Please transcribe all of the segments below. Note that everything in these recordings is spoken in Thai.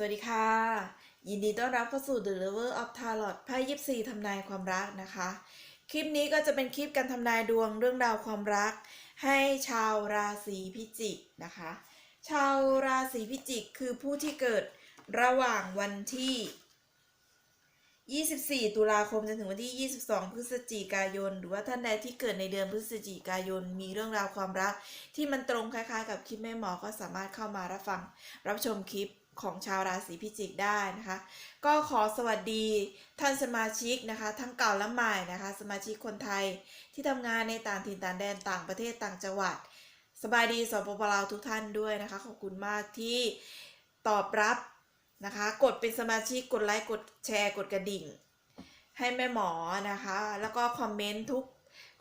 สวัสดีค่ะ ยินดีต้อนรับเข้าสู่ The Lover of Tarot ไพ่ยิปซีทำนายความรักนะคะ คลิปนี้ก็จะเป็นคลิปการทำนายดวงเรื่องราวความรัก ให้ชาวราศีพิจิกนะคะ ชาวราศีพิจิกคือผู้ที่เกิดระหว่างวันที่ 24 ตุลาคมจนถึงวันที่ 22 พฤศจิกายน หรือว่าท่านใดที่เกิดในเดือนพฤศจิกายน มีเรื่องราวความรัก ที่มันตรงคล้ายๆ กับคลิปแม่หมอก็สามารถเข้ามารับฟังรับชมคลิป ของชาวราศีพิจิกได้นะคะ ก็ขอสวัสดีท่านสมาชิกนะคะ ทั้งเก่าและใหม่นะคะ สมาชิกคนไทยที่ทำงานในต่างถิ่นต่างแดนต่างประเทศต่างจังหวัด สบายดีสปปลาวทุกท่านด้วยนะคะ ขอบคุณมากที่ตอบรับนะคะ กดเป็นสมาชิกกดไลค์กดแชร์กดกระดิ่ง ให้แม่หมอนะคะ แล้วก็คอมเมนต์ทุก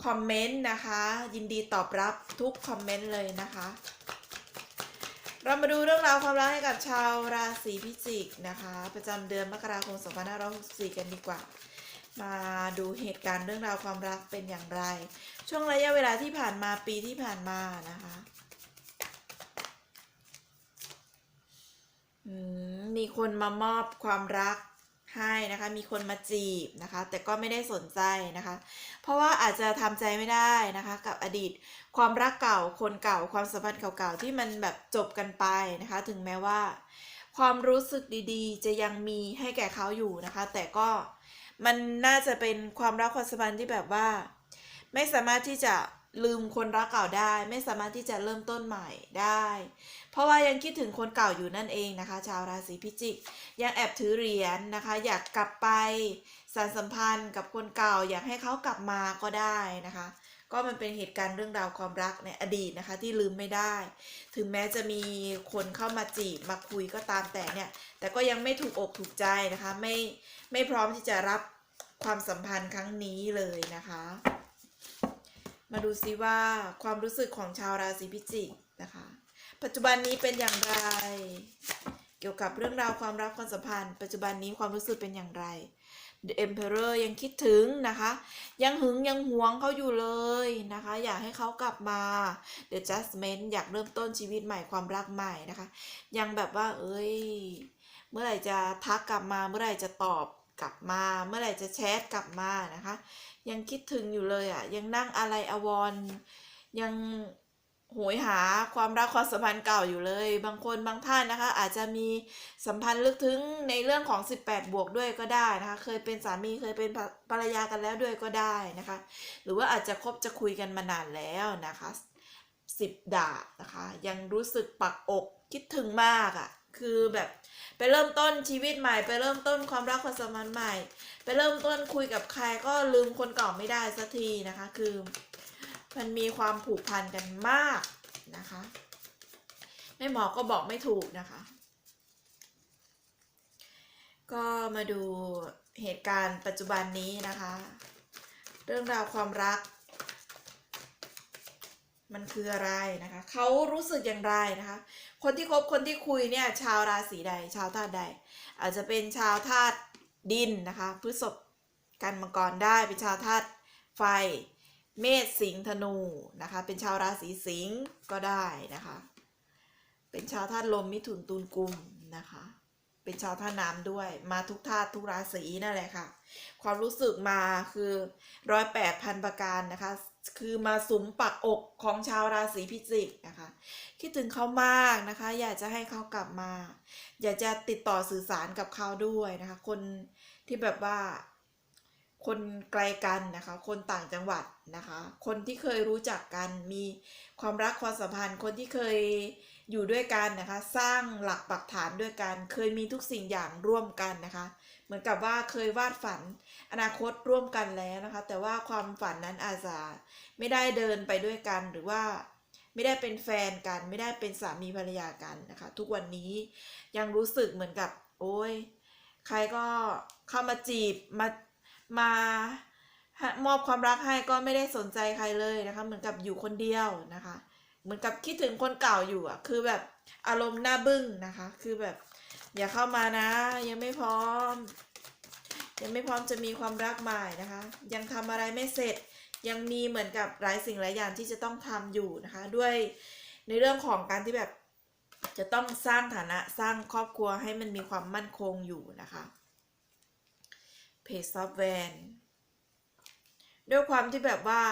คอมเมนต์นะคะ ยินดีตอบรับทุกคอมเมนต์เลยนะคะ เรามาดูเรื่องราวความรักให้กับชาวราศีพิจิกนะคะ ประจำเดือนมกราคม 2564 กันดีกว่า มาดูเหตุการณ์เรื่องราวความรักเป็นอย่างไร ช่วงระยะเวลาที่ผ่านมาปีที่ผ่านมานะคะมีคนมามอบความรัก ให้นะคะมีคนมาจีบนะคะ แต่ก็ไม่ได้สนใจนะคะ เพราะว่าอาจจะทำใจไม่ได้นะคะ กับอดีตความรักเก่าคนเก่าความสัมพันธ์เก่าๆที่มันแบบจบกันไปนะคะ ถึงแม้ว่า ความรู้สึกดีๆ จะยังมีให้แก่เขาอยู่นะคะ แต่ก็มันน่าจะเป็นความรักความสัมพันธ์ที่แบบว่า ไม่สามารถที่จะ ลืมคนรักเก่าได้ ไม่สามารถที่จะเริ่มต้นใหม่ได้ เพราะว่ายังคิดถึงคนเก่าอยู่นั่นเองนะคะ ชาวราศีพิจิก ยังแอบถือเหรียญนะคะ อยากกลับไปสานสัมพันธ์กับคนเก่า อยากให้เขากลับมาก็ได้นะคะ ก็มันเป็นเหตุการณ์เรื่องราวความรักในอดีตนะคะ ที่ลืมไม่ได้ ถึงแม้จะมีคนเข้ามาจีบมาคุยก็ตามแต่เนี่ย แต่ก็ยังไม่ถูกอกถูกใจนะคะ ไม่ไม่พร้อมที่จะรับความสัมพันธ์ครั้งนี้เลยนะคะ มาดูซิว่าความรู้สึกของชาวราศีพิจิกนะคะ ปัจจุบันนี้เป็นอย่างไร เกี่ยวกับเรื่องราวความรักความสัมพันธ์ ปัจจุบันนี้ความรู้สึกเป็นอย่างไร The Emperor ยังคิดถึงนะคะ ยังหึงยังหวงเขาอยู่เลยนะคะ อยากให้เขากลับมา The Judgment อยากเริ่มต้นชีวิตใหม่ความรักใหม่นะคะ ยังแบบว่า เอ้ย เมื่อไหร่จะทักกลับมาเมื่อไหร่จะตอบ กลับมา เมื่อไหร่จะแชทกลับมานะคะ ยังคิดถึงอยู่เลยอะ ยังนั่งอะไรอวรยังโหยหาความรักความสัมพันธ์เก่าอยู่เลย บางคนบางท่านนะคะ อาจจะมีสัมพันธ์ลึกถึงในเรื่องของ 18 บวกด้วยก็ได้นะคะ เคยเป็นสามีเคยเป็นภรภรรยากันแล้วด้วยก็ได้นะคะ หรือว่าอาจจะคบจะคุยกันมานานแล้วนะคะสิบดาบนะคะ ยังรู้สึกปักอกคิดถึงมากอะ่ะ คือแบบไปเริ่มต้นชีวิตใหม่ ไปเริ่มต้นความรักความสัมพันธ์ใหม่ ไปเริ่มต้นคุยกับใครก็ลืมคนเก่าไม่ได้สักทีนะคะ คือ มันมีความผูกพันกันมากนะคะแม่หมอก็บอกไม่ถูกนะคะ ก็มาดูเหตุการณ์ปัจจุบันนี้นะคะ เรื่องราวความรัก มันคืออะไรนะคะเขารู้สึกอย่างไรนะคะ คนที่คบคนที่คุยเนี่ยชาวราศีใด ชาวธาตุใด อาจจะเป็นชาวธาตุดินนะคะพฤษภกันมังกรได้เป็นชาวธาตุไฟ เมษสิงห์ธนูนะคะเป็นชาวราศีสิงห์ก็ได้นะคะ เป็นชาวธาตุลมมิถุนตุลกุมนะคะ เป็นชาวธาน้ำด้วย มาทุกธาตุทุกราศีนั่นแหละค่ะ ความรู้สึกมาคือร้อยแปดพันประการนะคะ คือมาสุมปักอกของชาวราศีพิจิกนะคะ คิดถึงเขามากนะคะ อยากจะให้เขากลับมา อยากจะติดต่อสื่อสารกับเขาด้วยนะคะ คนที่แบบว่าคนไกลกันนะคะ คนต่างจังหวัดนะคะ คนที่เคยรู้จักกัน มีความรักความสัมพันธ์ คนที่เคย อยู่ด้วยกันนะคะ สร้างหลักปักฐานด้วยกัน เคยมีทุกสิ่งอย่างร่วมกันนะคะ เหมือนกับว่าเคยวาดฝันอนาคตร่วมกันแล้วนะคะ แต่ว่าความฝันนั้นอาจจะไม่ได้เดินไปด้วยกันหรือว่าไม่ได้เป็นแฟนกัน ไม่ได้เป็นสามีภรรยากันนะคะ ทุกวันนี้ยังรู้สึกเหมือนกับ โอ้ยใครก็เข้ามาจีบมามา มอบความรักให้ก็ไม่ได้สนใจใครเลยนะคะ เหมือนกับอยู่คนเดียวนะคะ เหมือนกับคิดถึงคนเก่าอยู่อะ คือแบบอารมณ์หน้าบึ้งนะคะ คือแบบอย่าเข้ามานะ ยังไม่พร้อม ยังไม่พร้อมจะมีความรักใหม่นะคะ ยังทำอะไรไม่เสร็จ ยังมีเหมือนกับหลายสิ่งหลายอย่างที่จะต้องทำอยู่นะคะ ด้วยในเรื่องของการที่แบบจะต้องสร้างฐานะสร้างครอบครัวให้มันมีความมั่นคงอยู่นะคะเพจซอฟต์แวร์ด้วยความที่แบบว่า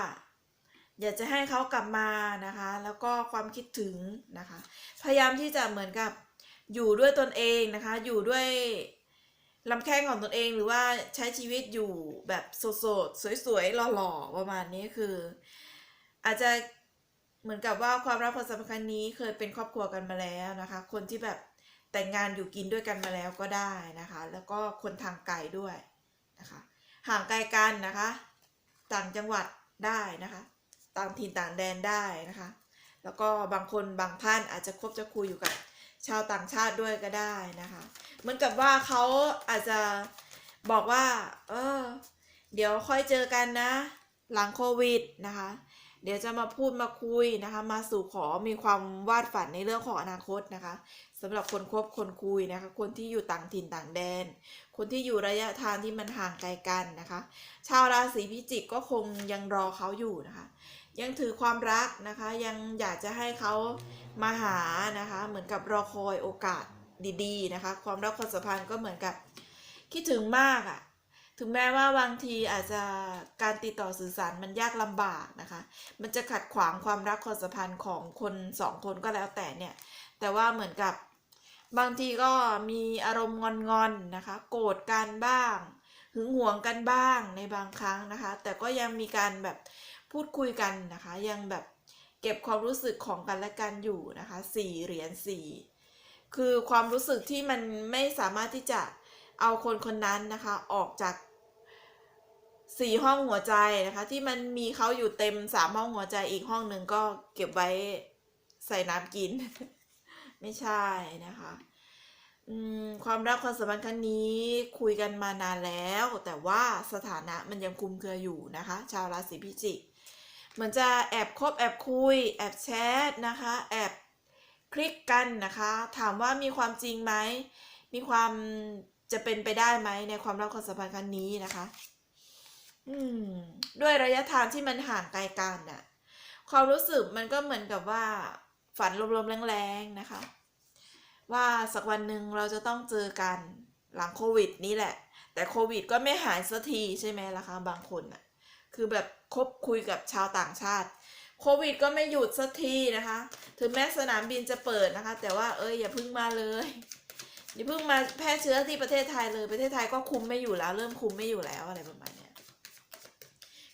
อยากจะให้เขากลับมานะคะ แล้วก็ความคิดถึงนะคะ พยายามที่จะเหมือนกับอยู่ด้วยตนเองนะคะ อยู่ด้วยลำแข้งของตนเองหรือว่าใช้ชีวิตอยู่แบบโสดๆสวยๆหล่อๆประมาณนี้คือ อาจจะเหมือนกับว่าความรักความสัมพันธ์นี้เคยเป็นครอบครัวกันมาแล้วนะคะ คนที่แบบแต่งงานอยู่กินด้วยกันมาแล้วก็ได้นะคะ แล้วก็คนทางไกลด้วยนะคะ ห่างไกลกันนะคะ ต่างจังหวัดได้นะคะ ต่างถิ่นต่างแดนได้นะคะ แล้วก็บางคนบางท่านอาจจะคบจะคุยอยู่กับชาวต่างชาติด้วยก็ได้นะคะ เหมือนกับว่าเขาอาจจะบอกว่า เออ เดี๋ยวค่อยเจอกันนะ หลังโควิดนะคะ เดี๋ยวจะมาพูดมาคุยนะคะ มาสู่ขอมีความวาดฝันในเรื่องของอนาคตนะคะสำหรับคนคบคนคุยนะคะ คนที่อยู่ต่างถิ่นต่างแดน คนที่อยู่ระยะทางที่มันห่างไกลกันนะคะ ชาวราศีพิจิกก็คงยังรอเขาอยู่นะคะ ยังถือความรักนะคะ ยังอยากจะให้เขามาหานะคะ เหมือนกับรอคอยโอกาสดีๆนะคะ ความรักความสัมพันธ์ก็เหมือนกับคิดถึงมากอะ่ะ ถึงแม้ว่าบางทีอาจจะการติดต่อสื่อสารมันยากลำบากนะคะ มันจะขัดขวางความรักความสัมพันธ์ของคนสองคนก็แล้วแต่เนี่ย แต่ว่าเหมือนกับบางทีก็มีอารมณ์งอนๆนะคะ โกรธกันบ้าง หึงหวงกันบ้างในบางครั้งนะคะ แต่ก็ยังมีการแบบพูดคุยกันนะคะ ยังแบบเก็บความรู้สึกของกันและกันอยู่นะคะสี่เหรียญสี่คือความรู้สึกที่มันไม่สามารถที่จะเอาคนคนนั้นนะคะ ออกจาก สี่ห้องหัวใจนะคะ ที่มันมีเขาอยู่เต็มสามห้องหัวใจอีกห้องหนึ่งก็เก็บไว้ใส่น้ำกิน ไม่ใช่นะคะความรักความสัมพันธ์ครั้งนี้คุยกันมานานแล้ว แต่ว่าสถานะมันยังคุมเครืออยู่นะคะ ชาวราศีพิจิกเหมือนจะแอบคบแอบคุย แอบแชทนะคะ แอบคลิกกันนะคะ ถามว่ามีความจริงไหมมีความจะเป็นไปได้ไหมในความรักความสัมพันธ์ครั้งนี้นะคะ อืม ด้วยระยะทางที่มันห่างไกลกันน่ะ ความรู้สึกมันก็เหมือนกับว่า ฝันลมๆแรงๆนะคะ ว่าสักวันหนึ่งเราจะต้องเจอกันหลังโควิดนี้แหละ แต่โควิดก็ไม่หายสักทีใช่ไหมล่ะคะบางคนน่ะ คือแบบคบคุยกับชาวต่างชาติโควิดก็ไม่หยุดสักทีนะคะ ถึงแม้สนามบินจะเปิดนะคะ แต่ว่าเอ้ยอย่าพิ่งมาเลย อย่าพิ่งมาแพร่เชื้อที่ประเทศไทยเลย ประเทศไทยก็คุมไม่อยู่แล้ว เริ่มคุมไม่อยู่แล้วอะไรประมาณนี้ย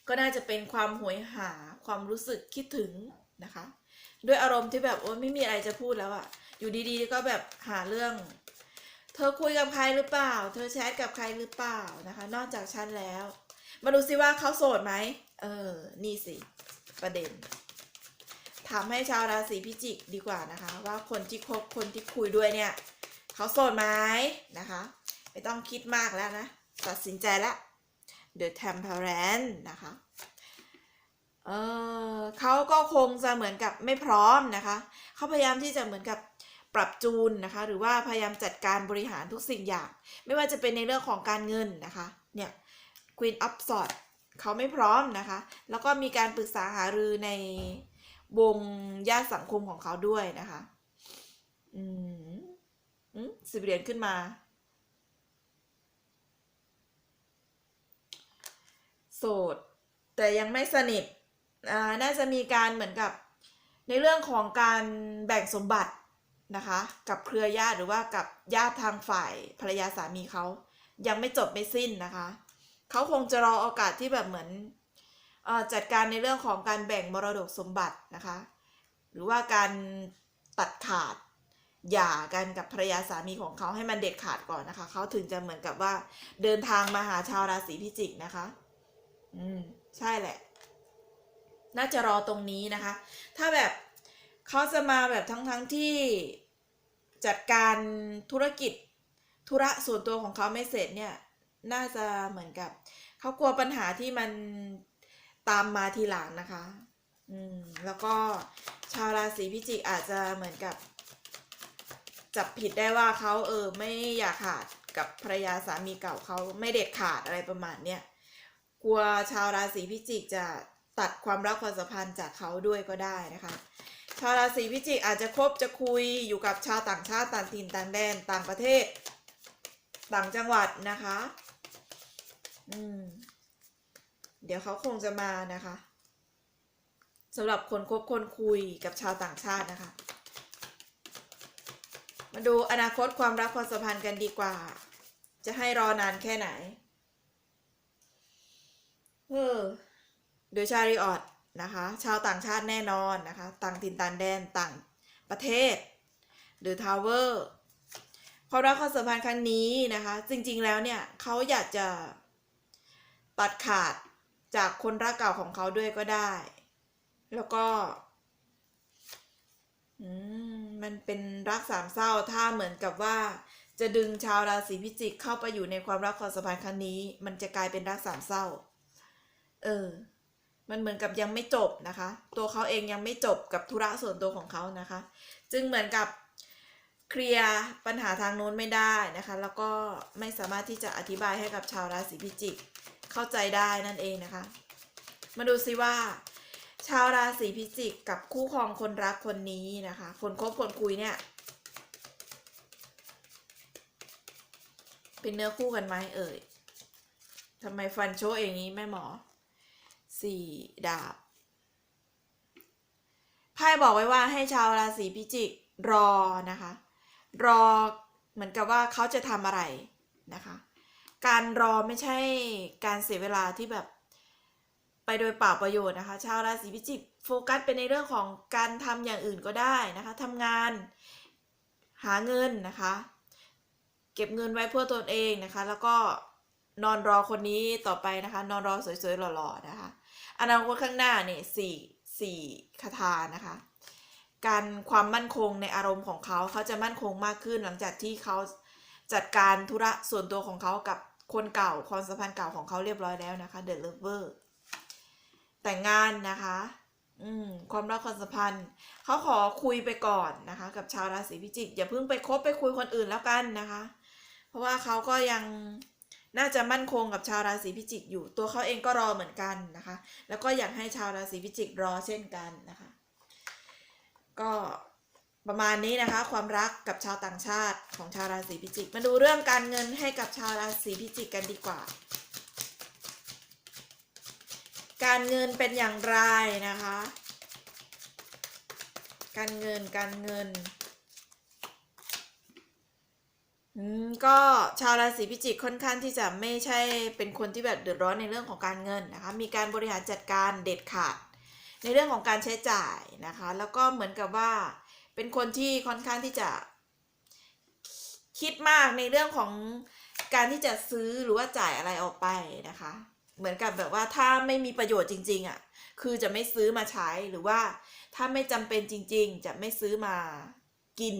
ก็น่าจะเป็นความหวยหาความรู้สึกคิดถึงนะคะ ด้วยอารมณ์ที่แบบโอ้ไม่มีอะไรจะพูดแล้วอะอยู่ดีๆ ก็แบบหาเรื่อง เธอคุยกับใครหรือเปล่า เธอแชทกับใครหรือเปล่านะคะ นอกจากฉันแล้ว มาดูซิว่าเขาโสดไหมเออ นี่สิประเด็นถามให้ชาวราศีพิจิกดีกว่านะคะ ว่าคนที่คบคนที่คุยด้วยเนี่ย เขาโสดไหมนะคะ ไม่ต้องคิดมากแล้วนะ ตัดสินใจแล้ว The Temperance นะคะเออเขาก็คงจะเหมือนกับไม่พร้อมนะคะ เขาพยายามที่จะเหมือนกับปรับจูนนะคะ หรือว่าพยายามจัดการบริหารทุกสิ่งอย่าง ไม่ว่าจะเป็นในเรื่องของการเงินนะคะ เนี่ย Queen of Swords เขาไม่พร้อมนะคะ แล้วก็มีการปรึกษาหารือในวงญาติสังคมของเขาด้วยนะคะ อืมอืมสิบเหรียญขึ้นมา โสด แต่ยังไม่สนิทอ่าน่าจะมีการเหมือนกับในเรื่องของการแบ่งสมบัตินะคะ กับเครือญาติหรือว่ากับญาติทางฝ่ายภรรยาสามีเขายังไม่จบไม่สิ้นนะคะเขาคงจะรอโอกาสที่แบบเหมือนอจัดการในเรื่องของการแบ่งมรดกสมบัตินะคะ หรือว่าการตัดขาดหย่ากันกับภรรยาสามีของเขาให้มันเด็ดขาดก่อนนะคะ เขาถึงจะเหมือนกับว่าเดินทางมาหาชาวราศีพิจิกนะคะ อืมใช่แหละ น่าจะรอตรงนี้นะคะ ถ้าแบบเขาจะมาแบบทั้งทั้งที่จัดการธุรกิจธุระส่วนตัวของเขาไม่เสร็จเนี่ย น่าจะเหมือนกับเขากลัวปัญหาที่มันตามมาทีหลังนะคะ อืม แล้วก็ชาวราศีพิจิกอาจจะเหมือนกับ จับผิดได้ว่าเขาเออไม่อยากขาดกับภรรยาสามีเก่าเขาไม่เด็ดขาดอะไรประมาณเนี้ย กลัวชาวราศีพิจิกจะตัดความรักความสัมพันธ์จากเขาด้วยก็ได้นะคะ ชาวราศีพิจิกอาจจะคบจะคุยอยู่กับชาวต่างชาติต่างถิ่นต่างแดนต่างประเทศ ต่างจังหวัดนะคะ อืม เดี๋ยวเขาคงจะมานะคะสำหรับคนคบคนคุยกับชาวต่างชาตินะคะ มาดูอนาคตความรักความสัมพันธ์กันดีกว่า จะให้รอนานแค่ไหน เออโดยชาริออตนะคะ ชาวต่างชาติแน่นอนนะคะ ต่างถิ่นต่างแดนต่างประเทศหรือทาวเวอร์ความรักความสัมพันธ์ครั้งนี้นะคะ จริงๆแล้วเนี่ยเขาอยากจะตัดขาดจากคนรักเก่าของเขาด้วยก็ได้ แล้วก็มันเป็นรักสามเศร้าถ้าเหมือนกับว่า จะดึงชาวราศีพิจิกเข้าไปอยู่ในความรักความสัมพันธ์ครั้งนี้ มันจะกลายเป็นรักสามเศร้า เออ มันเหมือนกับยังไม่จบนะคะ ตัวเขาเองยังไม่จบกับธุระส่วนตัวของเขานะคะ จึงเหมือนกับเคลียร์ปัญหาทางโน้นไม่ได้นะคะ แล้วก็ไม่สามารถที่จะอธิบายให้กับชาวราศีพิจิก เข้าใจได้นั่นเองนะคะ มาดูซิว่า ชาวราศีพิจิกกับคู่ครองคนรักคนนี้นะคะ คนคบคนคุยเนี่ย เป็นเนื้อคู่กันไหมเอ่ยทำไมฟันโชว์อย่างนี้แม่หมอ สี่ดาบไพ่บอกไว้ว่าให้ชาวราศีพิจิกรอนะคะ รอเหมือนกับว่าเขาจะทำอะไรนะคะ การรอไม่ใช่การเสียเวลาที่แบบไปโดยเปล่าประโยชน์นะคะ ชาวราศีพิจิกโฟกัสเป็นในเรื่องของการทำอย่างอื่นก็ได้นะคะทำงานหาเงินนะคะ เก็บเงินไว้เพื่อตนเองนะคะ แล้วก็นอนรอคนนี้ต่อไปนะคะ นอนรอสวยๆหล่อๆนะคะ อนาคตข้างหน้าเนี่ยสี่สี่คาถานะคะ การความมั่นคงในอารมณ์ของเขาเขาจะมั่นคงมากขึ้นหลังจากที่เขาจัดการธุระส่วนตัวของเขากับคนเก่าความสัมพันธ์เก่าของเขาเรียบร้อยแล้วนะคะ The Lover แต่งงานนะคะ อืมความรักความสัมพันธ์เขาขอคุยไปก่อนนะคะ กับชาวราศีพิจิก อย่าเพิ่งไปคบไปคุยคนอื่นแล้วกันนะคะ เพราะว่าเขาก็ยัง น่าจะมั่นคงกับชาวราศีพิจิกอยู่ ตัวเขาเองก็รอเหมือนกันนะคะ แล้วก็อยากให้ชาวราศีพิจิกรอเช่นกันนะคะ ก็ประมาณนี้นะคะ ความรักกับชาวต่างชาติของชาวราศีพิจิก มาดูเรื่องการเงินให้กับชาวราศีพิจิกกันดีกว่า การเงินเป็นอย่างไรนะคะ การเงินการเงิน อืมก็ชาวราศีพิจิกค่อนข้างที่จะไม่ใช่เป็นคนที่แบบเดือดร้อนในเรื่องของการเงินนะคะมีการบริหารจัดการเด็ดขาด ในเรื่องของการใช้จ่ายนะคะ แล้วก็เหมือนกับว่า เป็นคนที่ค่อนข้างที่จะ คิดมากในเรื่องของการที่จะซื้อหรือว่าจ่ายอะไรออกไปนะคะ เหมือนกับแบบว่าถ้าไม่มีประโยชน์จริง ๆอะ่ะคือจะไม่ซื้อมาใช้หรือว่าถ้าไม่จำเป็นจริง ๆ จะไม่ซื้อมากิน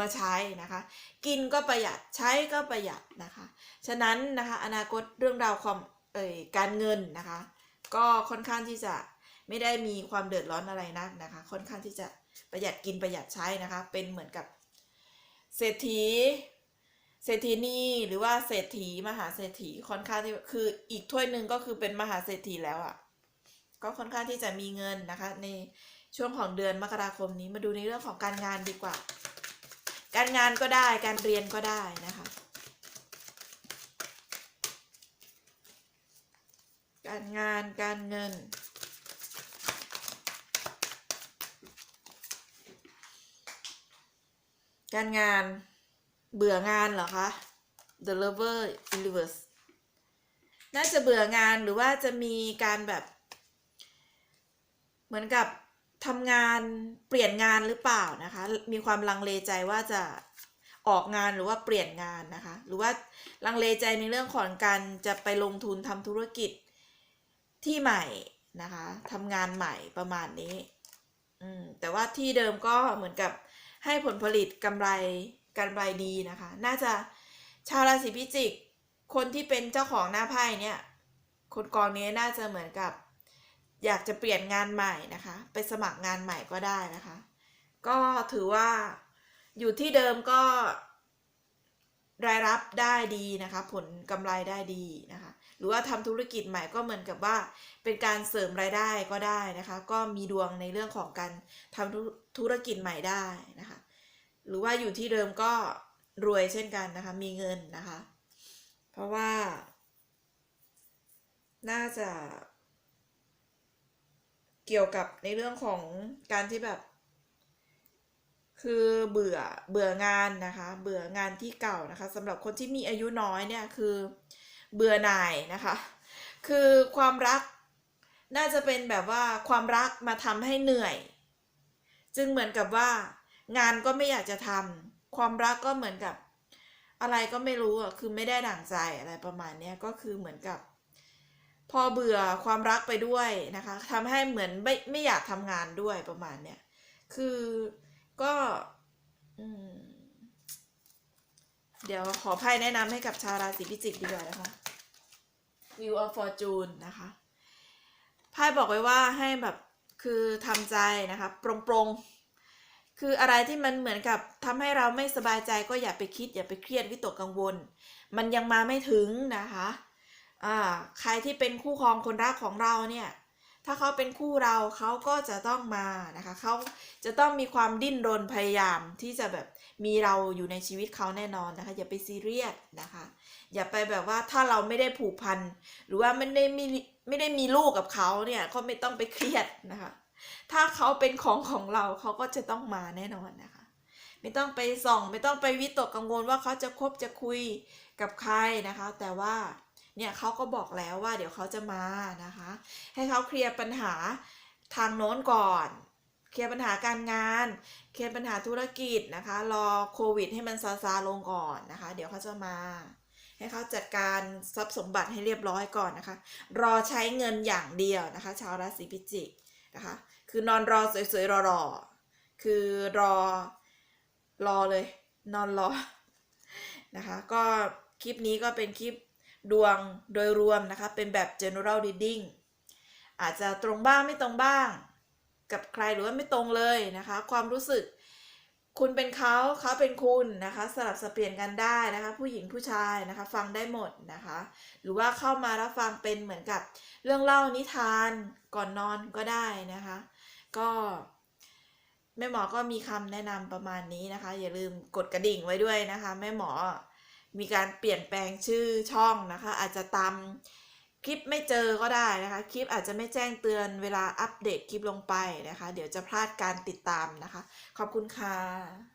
มาใช้นะคะ กินก็ประหยัดใช้ก็ประหยัดนะคะ ฉะนั้นนะคะอนาคตเรื่องราวความเอ่ยการเงินนะคะ ก็ค่อนข้างที่จะไม่ได้มีความเดือดร้อนอะไรนักนะคะ ค่อนข้างที่จะประหยัดกินประหยัดใช้นะคะ เป็นเหมือนกับเศรษฐีเศรษฐีนี่หรือว่าเศรษฐีมหาเศรษฐีค่อนข้างที่คืออีกถ้วยหนึ่งก็คือเป็นมหาเศรษฐีแล้วอะ่ะก็ค่อนข้างที่จะมีเงินนะคะ ในช่วงของเดือนมกราคมนี้มาดูในเรื่องของการงานดีกว่า การงานก็ได้การเรียนก็ได้นะคะ การงานการเงิน การงานเบื่องานเหรอคะ The Lover Universe น่าจะเบื่องานหรือว่าจะมีการแบบ เหมือนกับ ทำงานเปลี่ยนงานหรือเปล่านะคะ มีความลังเลใจว่าจะออกงานหรือว่าเปลี่ยนงานนะคะ หรือว่าลังเลใจในเรื่องของการจะไปลงทุนทำธุรกิจที่ใหม่นะคะทำงานใหม่ประมาณนี้อืมแต่ว่าที่เดิมก็เหมือนกับให้ผลผลิตกำไรกำไรดีนะคะ น่าจะชาวราศีพิจิก คนที่เป็นเจ้าของหน้าไพ่เนี่ยคนกองนี้น่าจะเหมือนกับ อยากจะเปลี่ยนงานใหม่นะคะ ไปสมัครงานใหม่ก็ได้นะคะ ก็ถือว่าอยู่ที่เดิมก็ รายรับได้ดีนะคะ ผลกำไรได้ดีนะคะ หรือว่าทำธุรกิจใหม่ก็เหมือนกับว่า เป็นการเสริมรายได้ก็ได้นะคะ ก็มีดวงในเรื่องของการทำธุรกิจใหม่ได้นะคะ หรือว่าอยู่ที่เดิมก็รวยเช่นกันนะคะ มีเงินนะคะ เพราะว่า น่าจะ เกี่ยวกับในเรื่องของการที่แบบ คือเบื่อเบื่องานนะคะ เบื่องานที่เก่านะคะสำหรับคนที่มีอายุน้อยเนี่ยคือเบื่อหน่ายนะคะ คือความรักน่าจะเป็นแบบว่าความรักมาทำให้เหนื่อย จึงเหมือนกับว่า งานก็ไม่อยากจะทำความรักก็เหมือนกับ อะไรก็ไม่รู้อะคือไม่ได้ดั่งใจอะไรประมาณเนี้ยก็คือเหมือนกับ พอเบื่อความรักไปด้วยนะคะทำให้เหมือนไม่ไม่อยากทำงานด้วยประมาณเนี้ยคือก็อืเดี๋ยวขอไพ่แนะนำให้กับชาวราศีพิจิกดีกว่านะคะ View of Fortune นะคะไพ่บอกไว้ว่าให้แบบคือทำใจนะคะปรงๆคืออะไรที่มันเหมือนกับทำให้เราไม่สบายใจก็อย่าไปคิด อย่าไปเครียดวิตกกังวล มันยังมาไม่ถึงนะคะ อ่าใครที่เป็นคู่ครองคนรักของเราเนี่ยถ้าเขาเป็นคู่เราเขาก็จะต้องมานะคะเขาจะต้องมีความดิ้นรนพยายามที่จะแบบมีเราอยู่ในชีวิตเขาแน่นอนนะคะอย่าไปซีเรียสนะคะ อย่าไปแบบว่าถ้าเราไม่ได้ผูกพันหรือว่าไม่ได้มีไม่ได้มีลูกกับเขาเนี่ยก็ไม่ต้องไปเครียดนะคะ ถ้าเขาเป็นของของเราเขาก็จะต้องมาแน่นอนนะคะ ไม่ต้องไปส่อง ไม่ต้องไปวิตกกังวลว่าเขาจะคบจะคุยกับใครนะคะ แต่ว่า เนี่ยเขาก็บอกแล้วว่าเดี๋ยวเขาจะมานะคะ ให้เขาเคลียร์ปัญหาทางโน้นก่อน เคลียร์ปัญหาการงาน เคลียร์ปัญหาธุรกิจนะคะ รอโควิด ให้มันซาซาลงก่อนนะคะ เดี๋ยวเขาจะมา ให้เขาจัดการทรัพย์สมบัติให้เรียบร้อยก่อนนะคะ รอใช้เงินอย่างเดียวนะคะ ชาวราศีพิจิกนะคะ คือนอนรอสวยๆรอๆคือรอรอเลย นอนรอนะคะ ก็คลิปนี้ก็เป็นคลิป ดวงโดยรวมนะคะ เป็นแบบ general reading อาจจะตรงบ้างไม่ตรงบ้าง กับใครหรือว่าไม่ตรงเลยนะคะ ความรู้สึก คุณเป็นเขาเขาเป็นคุณนะคะ สลับสเปลี่ยนกันได้นะคะ ผู้หญิงผู้ชายนะคะ ฟังได้หมดนะคะ หรือว่าเข้ามารับฟังเป็นเหมือนกับเรื่องเล่านิทานก่อนนอนก็ได้นะคะ ก็แม่หมอก็มีคำแนะนำประมาณนี้นะคะ อย่าลืมกดกระดิ่งไว้ด้วยนะคะ แม่หมอ มีการเปลี่ยนแปลงชื่อช่องนะคะ อาจจะตามคลิปไม่เจอก็ได้นะคะ คลิปอาจจะไม่แจ้งเตือนเวลาอัปเดตคลิปลงไปนะคะ เดี๋ยวจะพลาดการติดตามนะคะ ขอบคุณค่ะ